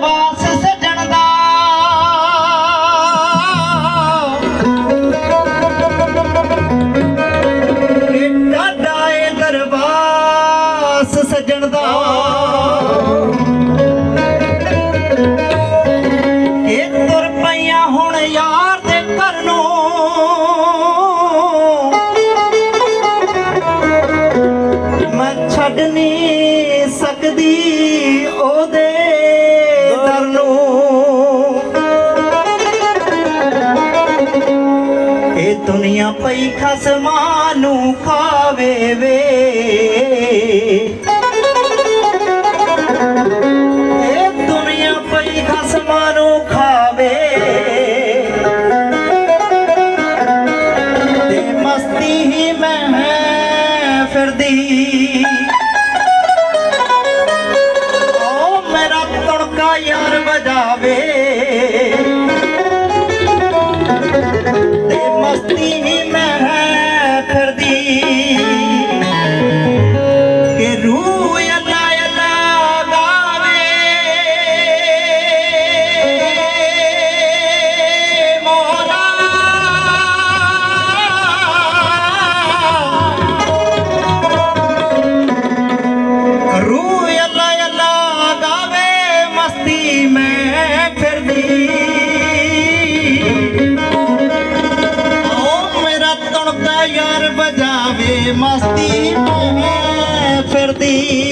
ਵਾਸ ਸਜਣ ਦਾ। ਕਿੱਡਾ ਡਾਏ ਦਰਵਾਸ ਸਜਣ ਦਾ। ਇਹ ਤੁਰ ਪਈਆਂ ਹੁਣ ਯਾਰ ਦੇ ਘਰ ਨੂੰ। ਮੈਂ ਛੱਡ ਨਹੀਂ ਸਕਦੀ ਉਹਦੇ ਦੁਨੀਆ ਪਈ ਖਸਮਾਂ ਨੂੰ ਖਾਵੇ ਵੇ। ਇਹ ਦੁਨੀਆ ਪਈ ਖਸਮਾਂ ਨੂੰ ਖਾਵੇ। ਤੇ ਮਸਤੀ ਹੀ ਮੈਂ ਫਿਰਦੀ। ਓ ਮੇਰਾ ਤੁਣਕਾ ਯਾਰ ਵਜਾਵੇ। ਤੇ ਮਸਤੀ ਤਣਕਾ ਯਾਰ ਵਜਾਵੇ ਮਸਤੀ ਮੈਂ ਫਿਰਦੀ